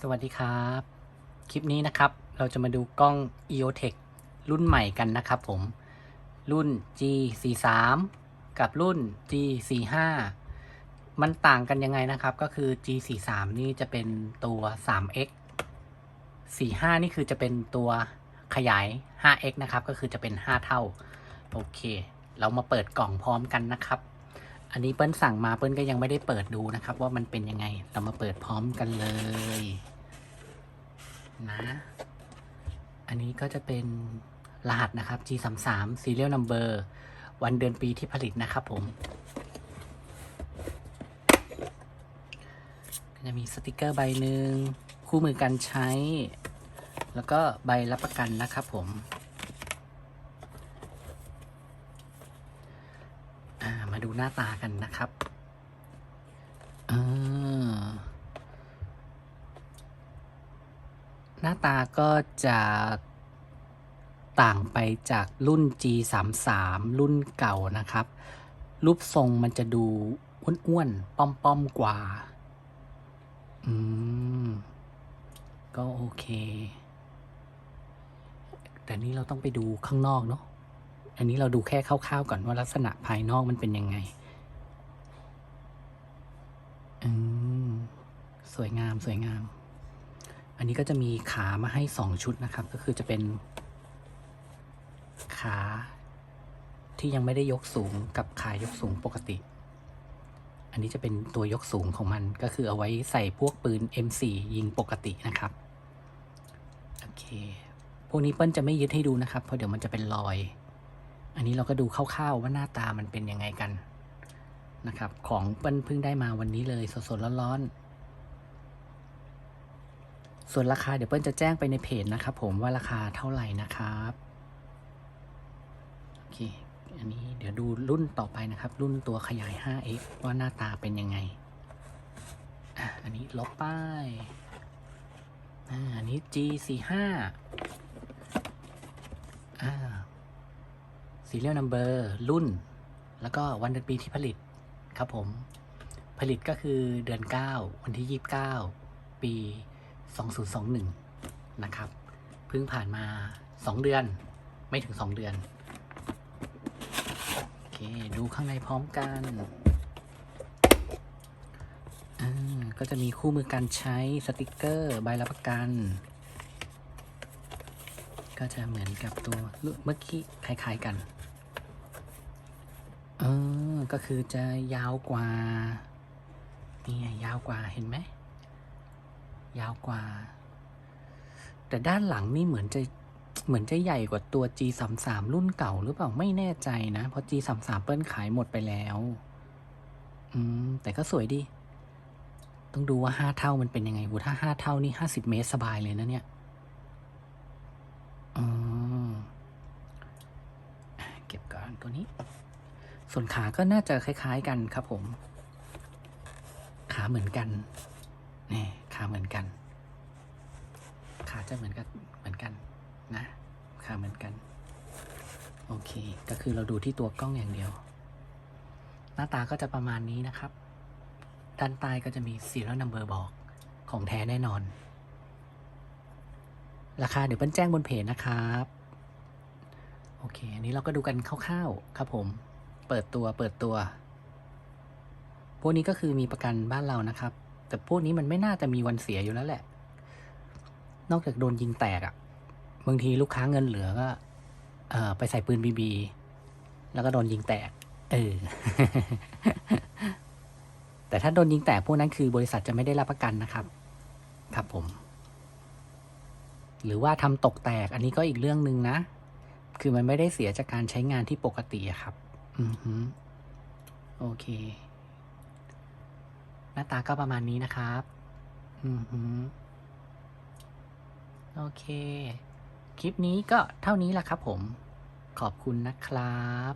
สวัสดีครับ คลิปนี้นะครับ เราจะมาดูกล้อง EOTech รุ่นใหม่กันนะครับผม รุ่น G43 กับรุ่น G45 มันต่างกันยังไงนะครับ ก็คือ G43 นี่จะเป็นตัว 3x 45 นี่คือจะเป็นตัวขยาย 5x นะครับ ก็คือจะเป็น 5 เท่า โอเค เรามาเปิดกล่องพร้อมกันนะครับ อันนี้เปิ้ลสั่งมาเปิ้ลก็ยังไม่ได้เปิดดูนะครับ ว่ามันเป็นยังไงเรามาเปิดพร้อมกันเลย นะ อันนี้ก็จะเป็นรหัสนะครับ G33 serial number วันเดือนปีที่ผลิตนะครับผมจะมีสติกเกอร์ใบหนึ่งคู่มือการใช้ แล้วก็ใบรับประกันนะครับผม อ่า มาดูหน้าตากันนะครับหน้าตาก็จะต่างไปจากรุ่น G33 รุ่นเก่านะครับ รูปทรงมันจะดูอ้วนๆ ป้อมๆ กว่า อืม ก็โอเค แต่นี้เราต้องไปดูข้างนอกเนาะ อันนี้เราดูแค่คร่าวๆก่อนว่าลักษณะภายนอกมันเป็นยังไง อืม สวยงามสวยงาม อันนี้ก็จะมีขามาให้สองชุดนะครับ ก็คือจะเป็น ขา ที่ยังไม่ได้ยกสูงกับขายกสูงปกติ อันนี้จะเป็นตัวยกสูงของมันก็คือเอาไว้ใส่พวกปืน M4 ยิงปกตินะครับ โอเค พวกนี้เปิ้ลจะไม่ยึดให้ดูนะครับ เพราะเดี๋ยวมันจะเป็นรอย อันนี้เราก็ดูคร่าวๆว่าหน้าตามันเป็นยังไงกันนะครับ ของเปิ้ลเพิ่งได้มาวันนี้เลยสดๆร้อนๆ ส่วนราคาเดี๋ยวเปิ้ลจะแจ้งไปในเพจนะครับผมว่าราคาเท่าไหร่นะครับโอเคอันนี้เดี๋ยวดูรุ่นต่อไปนะครับ รุ่นตัวขยาย 5x ว่าหน้าตาเป็นยังไงอันนี้ลบป้ายอันนี้ G45 อ่า serial number รุ่น แล้วก็วันเดือนปีที่ผลิตครับผม ผลิตก็คือเดือน 9 วันที่ 29 ปี 2021 นะครับ เพิ่งผ่านมา 2 เดือนไม่ถึง 2 เดือน โอเค ดูข้างในพร้อมกันอ่าก็จะมีคู่มือการใช้สติกเกอร์ใบรับประกัน ก็จะเหมือนกับตัวเมื่อกี้คล้ายๆกัน เออ ก็คือจะยาวกว่านี่ยาวกว่าเห็นไหม ยาวกว่า แต่ด้านหลังนี่เหมือนจะเหมือนจะใหญ่กว่าตัว G33 รุ่นเก่าหรือเปล่าไม่แน่ใจนะ เพราะ G33 เปิ้ลขายหมดไปแล้ว อืม แต่ก็สวยดี ต้องดูว่าห้าเท่ามันเป็นยังไงหูถ้าห้าเท่านี่ห้าสิบเมตรสบายเลยนะเนี่ยอืมเก็บก่อนตัวนี้ ส่วนขาก็น่าจะคล้าย ๆกันครับผม ขาเหมือนกันนี่ขาเหมือนกัน ขาจะเหมือนกันเหมือนกันนะขาเหมือนกัน โอเค ก็คือเราดูที่ตัวกล้องอย่างเดียว หน้าตาก็จะประมาณนี้นะครับ ด้านใต้ก็จะมี serial number บอกของแท้แน่นอน ราคาเดี๋ยวเปิ้ลแจ้งบนเพจนะครับ โอเค อันนี้เราก็ดูกันคร่าวๆ ครับผม เปิดตัวเปิดตัว พวกนี้ก็คือมีประกันบ้านเรานะครับ แต่พวกนี้มันไม่น่าจะมีวันเสียอยู่แล้วแหละ นอกจากโดนยิงแตกอะ่ะ บางทีลูกค้าเงินเหลือก็อไปใส่ปืนบีบี แล้วก็โดนยิงแตก เออ แต่ถ้าโดนยิงแตกพวกนั้นคือบริษัทจะไม่ได้รับประกันนะครับ ครับผม หรือว่าทำตกแตก อันนี้ก็อีกเรื่องหนึ่งนะ คือมันไม่ได้เสียจากการใช้งานที่ปกติครับ อือฮึโอเค หน้าตาก็ประมาณนี้นะครับ อือฮึโอเค คลิปนี้ก็เท่านี้ละครับผม ขอบคุณนะครับ